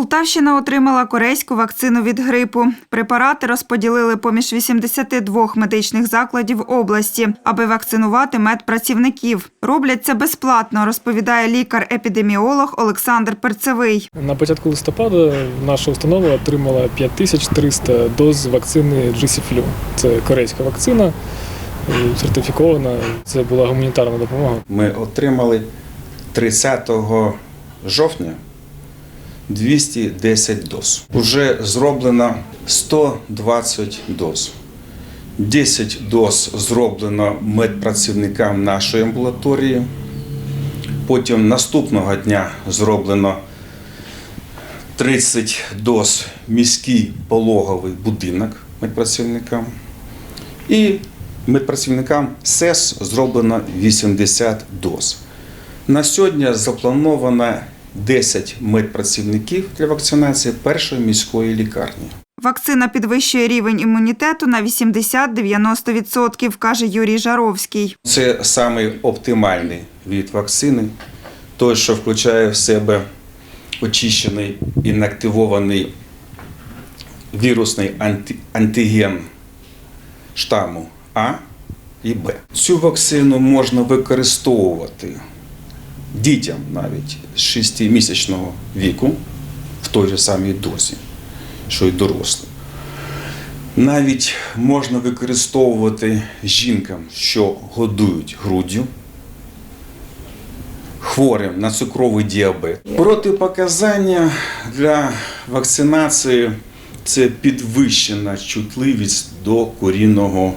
Полтавщина отримала корейську вакцину від грипу. Препарати розподілили поміж 82 медичних закладів області, аби вакцинувати медпрацівників. Роблять це безплатно, розповідає лікар-епідеміолог Олександр Перцевий. На початку листопада наша установа отримала 5300 доз вакцини GC-Flu. Це корейська вакцина, е, сертифікована. Це була гуманітарна допомога. Ми отримали 30 жовтня 210 доз. Уже зроблено 120 доз. 10 доз зроблено медпрацівникам нашої амбулаторії. Потім наступного дня зроблено 30 доз міський пологовий будинок медпрацівникам. І медпрацівникам СЕС зроблено 80 доз. На сьогодні заплановано 10 медпрацівників для вакцинації першої міської лікарні. Вакцина підвищує рівень імунітету на 80-90%, каже Юрій Жаровський. Це самий оптимальний від вакцини, той, що включає в себе очищений інактивований вірусний анти- антиген штаму А і Б. Цю вакцину можна використовувати дітям навіть з 6-місячного віку в той же самій дозі, що й дорослим. Навіть можна використовувати жінкам, що годують груддю, хворим на цукровий діабет. Протипоказання для вакцинації це підвищена чутливість до корінного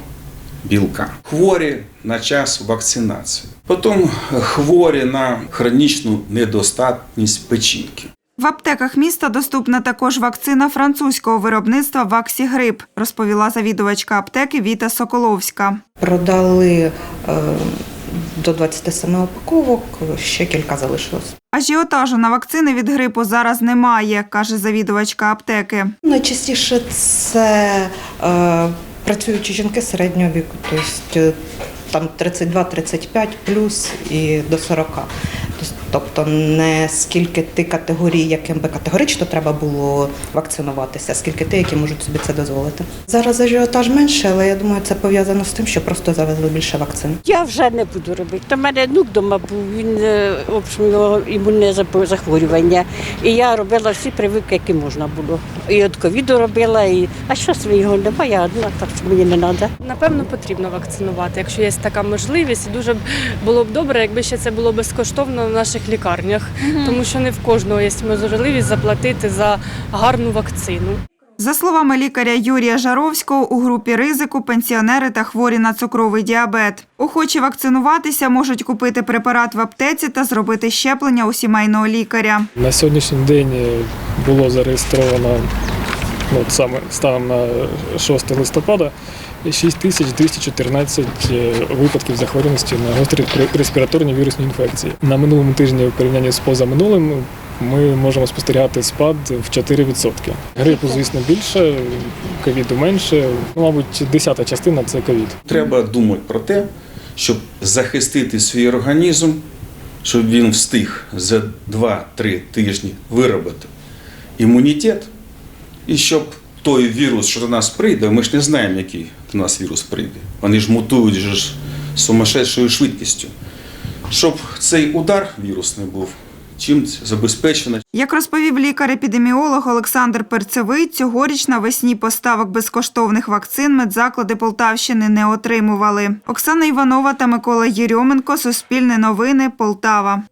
білка. Хворі на час вакцинації. Потім хворі на хронічну недостатність печінки. В аптеках міста доступна також вакцина французького виробництва Ваксігрип, розповіла завідувачка аптеки Віта Соколовська. Продали е, до 27 упаковок, ще кілька залишилось. Ажіотажу на вакцини від грипу зараз немає, каже завідувачка аптеки. Найчастіше це е, працюючі жінки середнього віку, тобто там 32-35 плюс і до 40. Тобто не скільки ти категорій, яким би категорично треба було вакцинуватися, скільки ти, які можуть собі це дозволити. Зараз ажіотаж менше, але я думаю, це пов'язано з тим, що просто завезли більше вакцин. Я вже не буду робити. В мене внук вдома був, він е, його імунне захворювання. І я робила всі прививки, які можна було. І від ковіду робила, і а що свого немає, я одна, так що мені не треба. Напевно, потрібно вакцинувати, якщо є така можливість. Дуже було б добре, якби ще це було безкоштовно в наших лікарнях, тому що не в кожного є можливість заплатити за гарну вакцину. За словами лікаря Юрія Жаровського, у групі ризику пенсіонери та хворі на цукровий діабет. Охочі вакцинуватися можуть купити препарат в аптеці та зробити щеплення у сімейного лікаря. На сьогоднішній день було зареєстровано ну, саме станом на 6 листопада 6214 е, випадків захворюваності на гострі респіраторні вірусні інфекції. На минулому тижні в порівнянні з позаминулим ми можемо спостерігати спад в 4%. Грипу, звісно, більше, ковіду менше. Ну, мабуть, десята частина це ковід. Треба думати про те, щоб захистити свій організм, щоб він встиг за 2-3 тижні виробити імунітет, і щоб той вірус, що до нас прийде, ми ж не знаємо, який до нас вірус прийде. Вони ж мутують ж сумасшедшою швидкістю. Щоб цей удар вірусний був чим забезпечено, Як розповів лікар-епідеміолог Олександр Перцевий, цьогоріч навесні поставок безкоштовних вакцин медзаклади Полтавщини не отримували. Оксана Іванова та Микола Єрьоменко, Суспільне новини, Полтава.